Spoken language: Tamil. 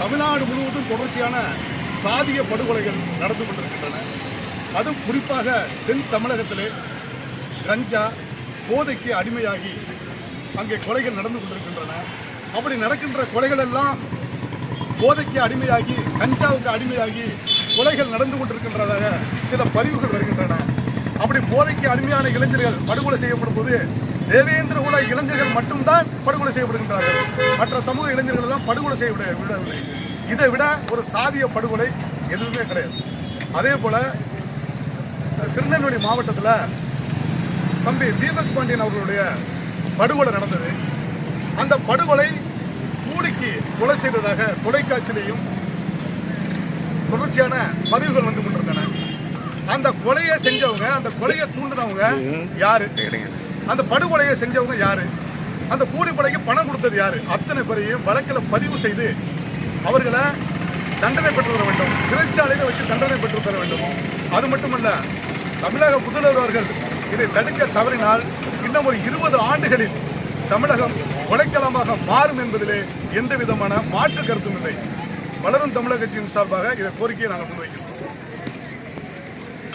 தமிழ்நாடு முழுவதும் தொடர்ச்சியான சாதிய படுகொலைகள் நடந்து கொண்டிருக்கின்றன. அதுவும் குறிப்பாக தென் தமிழகத்திலே கஞ்சா போதைக்கு அடிமையாகி அங்கே கொலைகள் நடந்து கொண்டிருக்கின்றன. அப்படி நடக்கின்ற கொலைகள் எல்லாம் போதைக்கு அடிமையாகி கஞ்சாவுக்கு அடிமையாகி கொலைகள் நடந்து கொண்டிருக்கின்றதாக சில பதிவுகள் வருகின்றன. அப்படி போதைக்கு அடிமையான இளைஞர்கள் படுகொலை செய்யப்படும் போது தேவேந்திர குல இளைஞர்கள் மட்டும்தான் படுகொலை செய்யப்படுகின்றார்கள். மற்ற சமூக இளைஞர்கள் எல்லாம் படுகொலை விடவில்லை. இதை விட ஒரு சாதிய படுகொலை எதுவுமே கிடையாது. அதே போல திருநெல்வேலி மாவட்டத்தில் தம்பி தீபக் பாண்டியன் அவர்களுடைய படுகொலை நடந்தது. அந்த படுகொலை கூலிக்கு கொலை செய்ததாக தொலைக்காட்சியிலையும் தொடர்ச்சியான பதிவுகள் வந்து கொண்டிருந்தன. அந்த கொலையை செஞ்சவங்க அந்த கொலையை தூண்டினவங்க யாரு? அந்த படுகொலையை செஞ்சவங்க யாரு? அந்த கூலிப்படைக்கு பணம் கொடுத்தது யாரு? அத்தனை பேரையும் வழக்கில் பதிவு செய்து அவர்களை தண்டனை பெற்று தர வேண்டும். சிறைச்சாலையில் வச்சு தண்டனை பெற்று தர வேண்டும். அது மட்டுமல்ல தமிழக முதல்வர் அவர்கள் இதை தடுக்க தவறினால் இன்னும் ஒரு இருபது ஆண்டுகளில் தமிழகம் கொலைக்களமாக மாறும் என்பதிலே எந்த விதமான மாற்று கருத்தும் இல்லை. வளரும் தமிழக கட்சியின் சார்பாக இதை கோரிக்கையை நாங்கள் முன்வைக்கிறோம்.